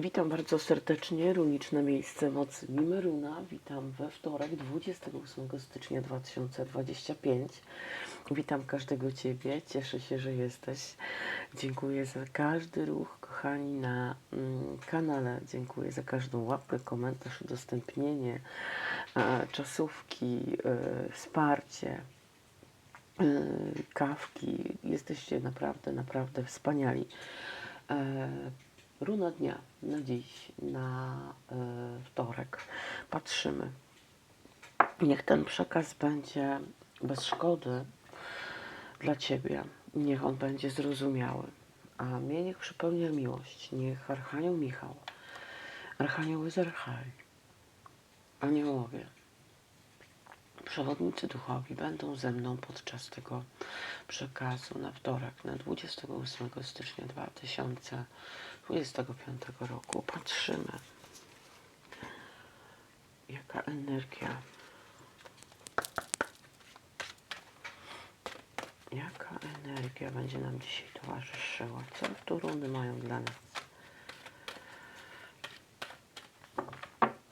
Witam bardzo serdecznie, runiczne miejsce mocy Mimeruna. Witam we wtorek, 28 stycznia 2025. Witam każdego Ciebie, cieszę się, że jesteś. Dziękuję za każdy ruch, kochani, na mm, kanale. Dziękuję za każdą łapkę, komentarz, udostępnienie, e, czasówki, e, wsparcie e, kawki. Jesteście naprawdę, naprawdę wspaniali. Runa dnia na dziś, na e, wtorek. Patrzymy. Niech ten przekaz będzie bez szkody dla Ciebie. Niech on będzie zrozumiały. A mnie niech przypełnia miłość. Niech Archanioł Michał, Archanioł Zerchaj, aniołowie, przewodnicy duchowi będą ze mną podczas tego przekazu na wtorek, na 28 stycznia 2025 roku. Patrzymy, jaka energia, jaka energia będzie nam dzisiaj towarzyszyła. Co tu runy mają dla nas?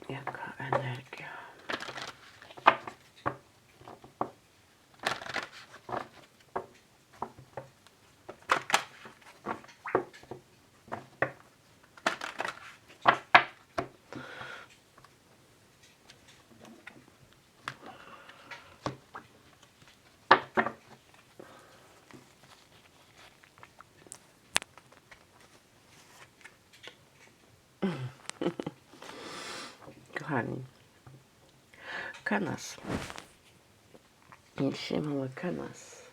Jaka energia? Kochani, Kenas. Dzisiaj mamy Kenas,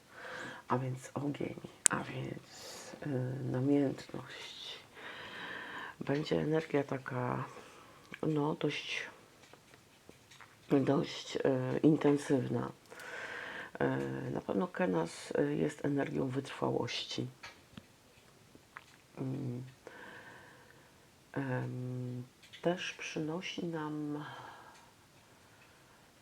a więc ogień, a więc y, namiętność. Będzie energia taka, no dość, dość y, intensywna. Y, na pewno Kenas y, jest energią wytrwałości. Em, też przynosi nam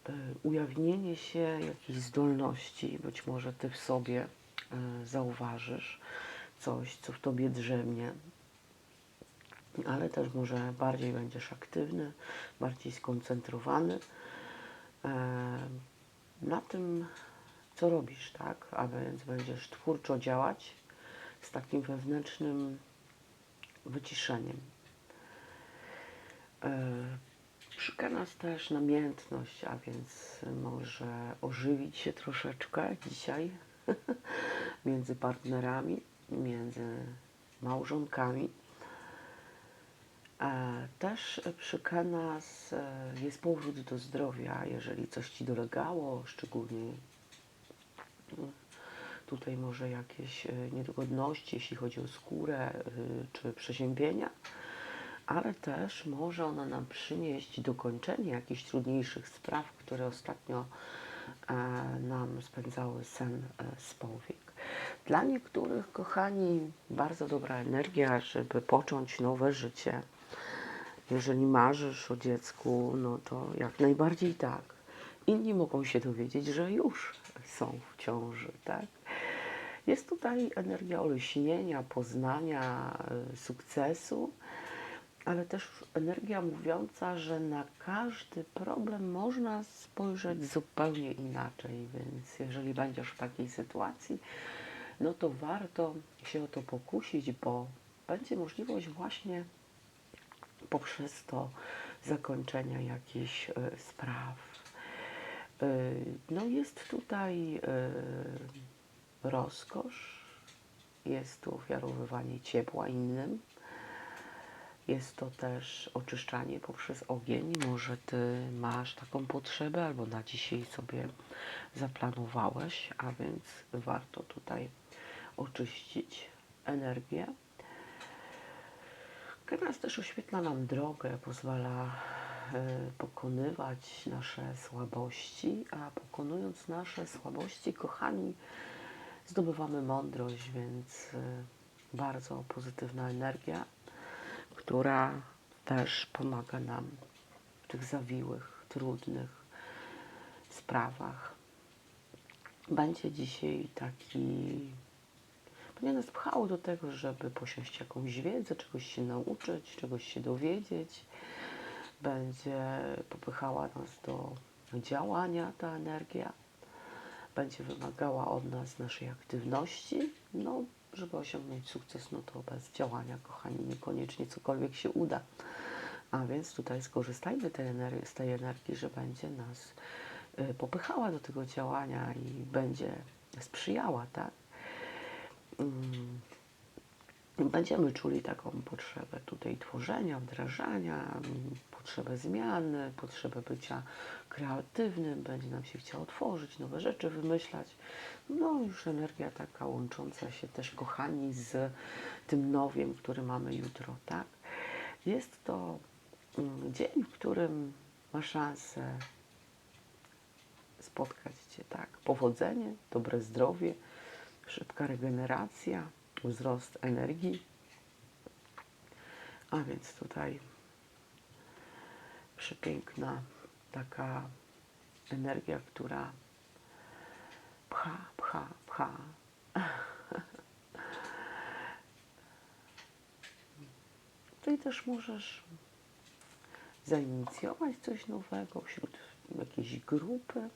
e, ujawnienie się jakichś zdolności. Być może Ty w sobie e, zauważysz coś, co w Tobie drzemie, ale też może bardziej będziesz aktywny, bardziej skoncentrowany e, na tym, co robisz, tak? A więc będziesz twórczo działać z takim wewnętrznym wyciszeniem. Szuka nas też namiętność, a więc może ożywić się troszeczkę dzisiaj między partnerami, między małżonkami. E, Też przy nas e, jest powrót do zdrowia, jeżeli coś Ci dolegało, szczególnie mm, tutaj może jakieś e, niedogodności, jeśli chodzi o skórę y, czy przeziębienia ale też może ona nam przynieść dokończenie jakichś trudniejszych spraw, które ostatnio e, nam spędzały sen e, z powiek. Dla niektórych, kochani, bardzo dobra energia, żeby począć nowe życie. Jeżeli marzysz o dziecku, no to jak najbardziej tak. Inni mogą się dowiedzieć, że już są w ciąży, tak? Jest tutaj energia oleśnienia, poznania, e, sukcesu ale też energia mówiąca, że na każdy problem można spojrzeć zupełnie inaczej. Więc jeżeli będziesz w takiej sytuacji, no to warto się o to pokusić, bo będzie możliwość właśnie poprzez to zakończenia jakichś y, spraw. Y, no jest tutaj y, rozkosz, jest tu ofiarowywanie ciepła innym, jest to też oczyszczanie poprzez ogień. Może Ty masz taką potrzebę, albo na dzisiaj sobie zaplanowałeś, a więc warto tutaj oczyścić energię. Keras też oświetla nam drogę, pozwala e, pokonywać nasze słabości, a pokonując nasze słabości, kochani, zdobywamy mądrość, więc e, bardzo pozytywna energia która też pomaga nam w tych zawiłych, trudnych sprawach. Będzie dzisiaj taki będzie nas pchało do tego, żeby posiąść jakąś wiedzę, czegoś się nauczyć, czegoś się dowiedzieć. Będzie popychała nas do działania ta energia. Będzie wymagała od nas naszej aktywności. No, żeby osiągnąć sukces, no to bez działania, kochani, niekoniecznie cokolwiek się uda. A więc tutaj skorzystajmy tej z tej energii, że będzie nas y, popychała do tego działania i będzie sprzyjała, tak? Mm. Będziemy czuli taką potrzebę tutaj tworzenia, wdrażania, potrzebę zmiany, potrzebę bycia kreatywnym, będzie nam się chciało tworzyć, nowe rzeczy wymyślać. No już energia taka łącząca się też, kochani, z tym nowiem, który mamy jutro, tak? Jest to mm, dzień, w którym ma szansę spotkać Cię, tak? Powodzenie, dobre zdrowie, szybka regeneracja, wzrost energii. A więc tutaj przepiękna taka energia, która pcha, pcha, pcha. Tutaj też możesz zainicjować coś nowego wśród jakiejś grupy.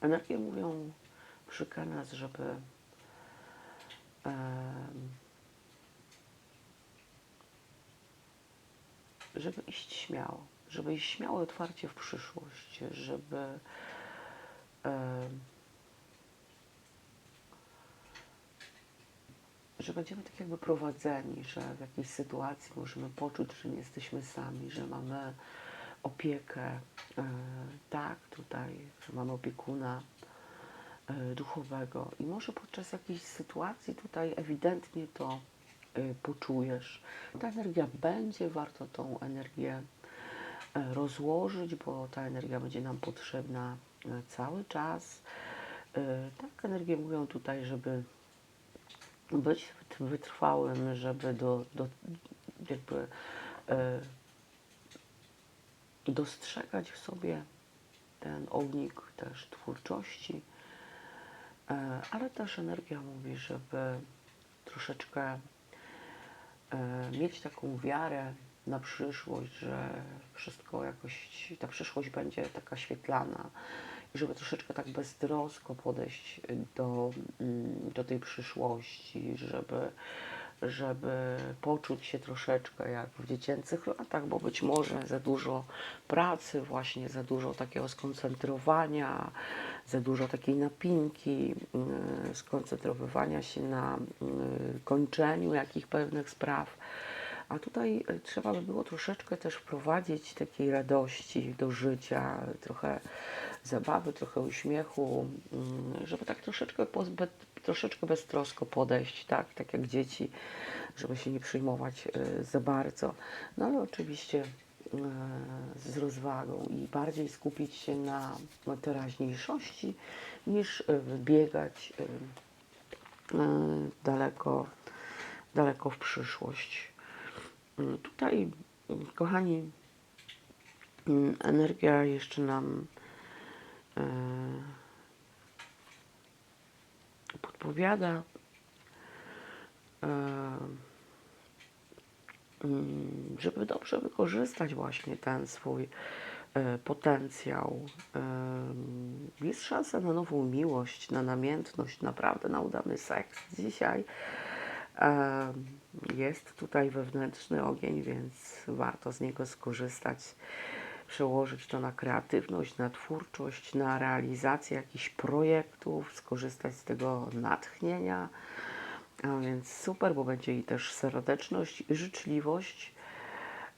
Energie mówią przy nas, żeby żeby iść śmiało, żeby iść śmiało i otwarcie w przyszłość, żeby że będziemy tak jakby prowadzeni, że w jakiejś sytuacji możemy poczuć, że nie jesteśmy sami, że mamy opiekę, e, tak, tutaj, że mamy opiekuna e, duchowego. I może podczas jakiejś sytuacji tutaj ewidentnie to poczujesz. Ta energia będzie, warto tą energię e, rozłożyć, bo ta energia będzie nam potrzebna e, cały czas. Tak, energie mówią tutaj, żeby być wyt- wytrwałym, żeby do, do jakby dostrzegać w sobie ten ognik też twórczości, ale też energia mówi, żeby troszeczkę mieć taką wiarę na przyszłość, że wszystko jakoś, ta przyszłość będzie taka świetlana i żeby troszeczkę tak beztrosko podejść do, mm, do tej przyszłości, żeby, żeby poczuć się troszeczkę jak w dziecięcych latach, bo być może za dużo pracy, właśnie za dużo takiego skoncentrowania, za dużo takiej napinki, y, skoncentrowywania się na y, kończeniu jakich pewnych spraw. A tutaj y, trzeba by było troszeczkę też wprowadzić takiej radości do życia, trochę zabawy, trochę uśmiechu, mm, żeby tak troszeczkę, troszeczkę beztrosko podejść, tak, tak jak dzieci, żeby się nie przejmować y, za bardzo. No ale oczywiście y, z rozwagą i bardziej skupić się na teraźniejszości niż wybiegać daleko, daleko w przyszłość. Y, Tutaj, y, kochani, y, energia jeszcze nam podpowiada, żeby dobrze wykorzystać właśnie ten swój potencjał. Jest szansa na nową miłość, na namiętność, naprawdę na udany seks. Dzisiaj jest tutaj wewnętrzny ogień, więc warto z niego skorzystać przełożyć to na kreatywność, na twórczość, na realizację jakichś projektów, skorzystać z tego natchnienia. A więc super, bo będzie i też serdeczność, i życzliwość,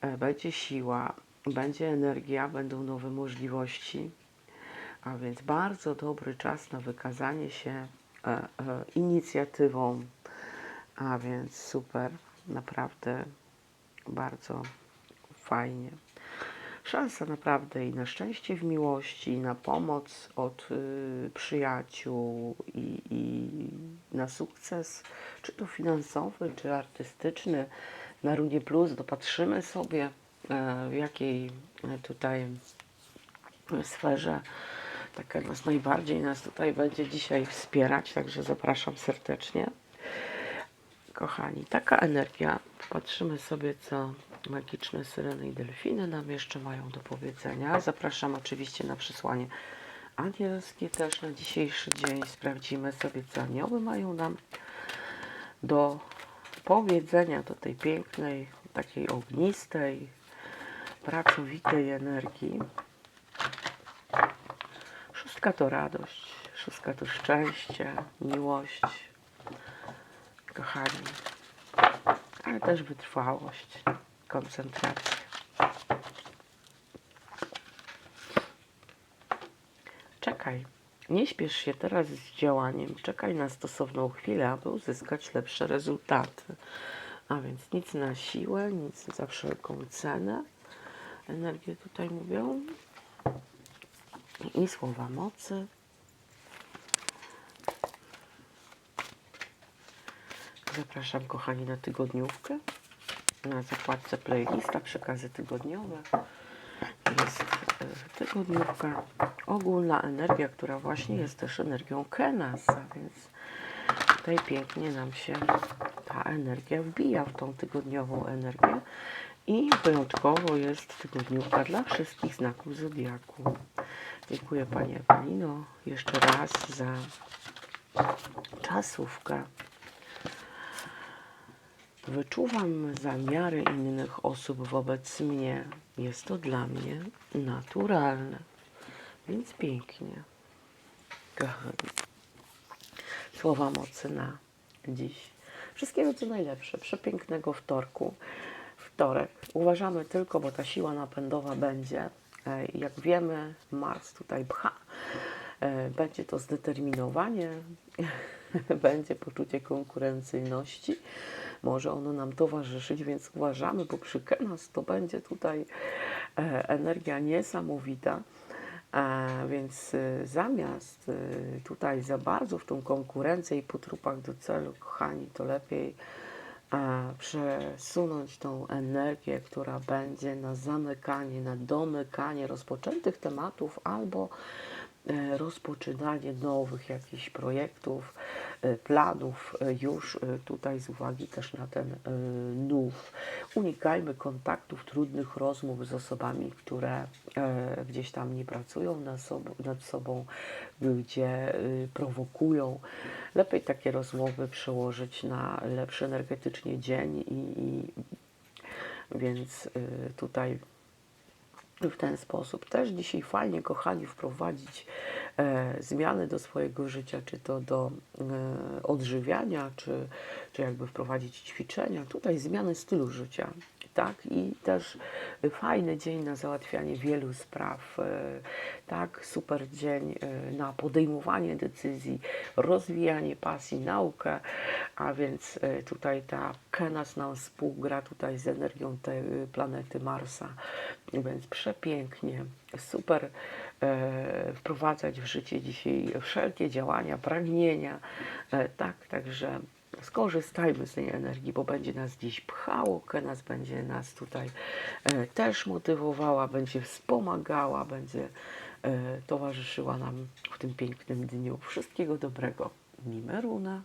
e, będzie siła, będzie energia, będą nowe możliwości. A więc bardzo dobry czas na wykazanie się e, e, inicjatywą. A więc super, naprawdę bardzo fajnie szansa naprawdę i na szczęście w miłości, i na pomoc od y, przyjaciół, i, i na sukces, czy to finansowy, czy artystyczny. Na Runie Plus dopatrzymy sobie, e, w jakiej e, tutaj sferze Taka nas najbardziej nas tutaj będzie dzisiaj wspierać, także zapraszam serdecznie. Kochani, taka energia. Patrzymy sobie, co magiczne syreny i delfiny nam jeszcze mają do powiedzenia. Zapraszam oczywiście na przesłanie anielskie też na dzisiejszy dzień. Sprawdzimy sobie, co anioły mają nam do powiedzenia, do tej pięknej, takiej ognistej, pracowitej energii. Szóstka to radość, szóstka to szczęście, miłość, kochani, ale też wytrwałość, koncentracja. Czekaj, nie śpiesz się teraz z działaniem, czekaj na stosowną chwilę, aby uzyskać lepsze rezultaty. A więc nic na siłę, nic za wszelką cenę. Energie tutaj mówią. I słowa mocy. Zapraszam kochani na tygodniówkę. Na zakładce playlista przekazy tygodniowe jest e, tygodniówka. Ogólna energia, która właśnie jest też energią Kenasa, więc tutaj pięknie nam się ta energia wbija w tą tygodniową energię i wyjątkowo jest tygodniówka dla wszystkich znaków Zodiaku. Dziękuję Pani Ewelino jeszcze raz za czasówkę. Wyczuwam zamiary innych osób wobec mnie. Jest to dla mnie naturalne, więc pięknie. Kochani. Słowa mocy na dziś. Wszystkiego co najlepsze, przepięknego wtorku. Wtorek. Uważamy tylko, bo ta siła napędowa będzie. E, Jak wiemy, Mars tutaj pcha. E, Będzie to zdeterminowanie, będzie poczucie konkurencyjności. Może ono nam towarzyszyć, więc uważamy, bo przy Kenas to będzie tutaj e, energia niesamowita. A więc y, zamiast tutaj za bardzo w tą konkurencję i po trupach do celu, kochani, to lepiej przesunąć tą energię, która będzie na zamykanie, na domykanie rozpoczętych tematów albo e, rozpoczynanie nowych jakichś projektów, e, planów e, już e, tutaj z uwagi też na ten nów. Unikajmy kontaktów, trudnych rozmów z osobami, które gdzieś tam nie pracują nad sobą, gdzie y, prowokują. Lepiej takie rozmowy przełożyć na lepszy energetycznie dzień i, i więc y, tutaj w ten sposób. Też dzisiaj fajnie, kochani, wprowadzić zmiany do swojego życia, czy to do e, odżywiania, czy, czy jakby wprowadzić ćwiczenia. Tutaj zmiany stylu życia. Tak, i też fajny dzień na załatwianie wielu spraw. E, tak, super dzień e, na podejmowanie decyzji, rozwijanie pasji, naukę, a więc e, tutaj ta Kenas nam współgra tutaj z energią tej planety Marsa, więc przepięknie, super e, wprowadzać w życie dzisiaj wszelkie działania, pragnienia, e, tak, także skorzystajmy z tej energii, bo będzie nas dziś pchało, Kenas będzie nas tutaj e, też motywowała, będzie wspomagała, będzie e, towarzyszyła nam w tym pięknym dniu. Wszystkiego dobrego. Mimeruna.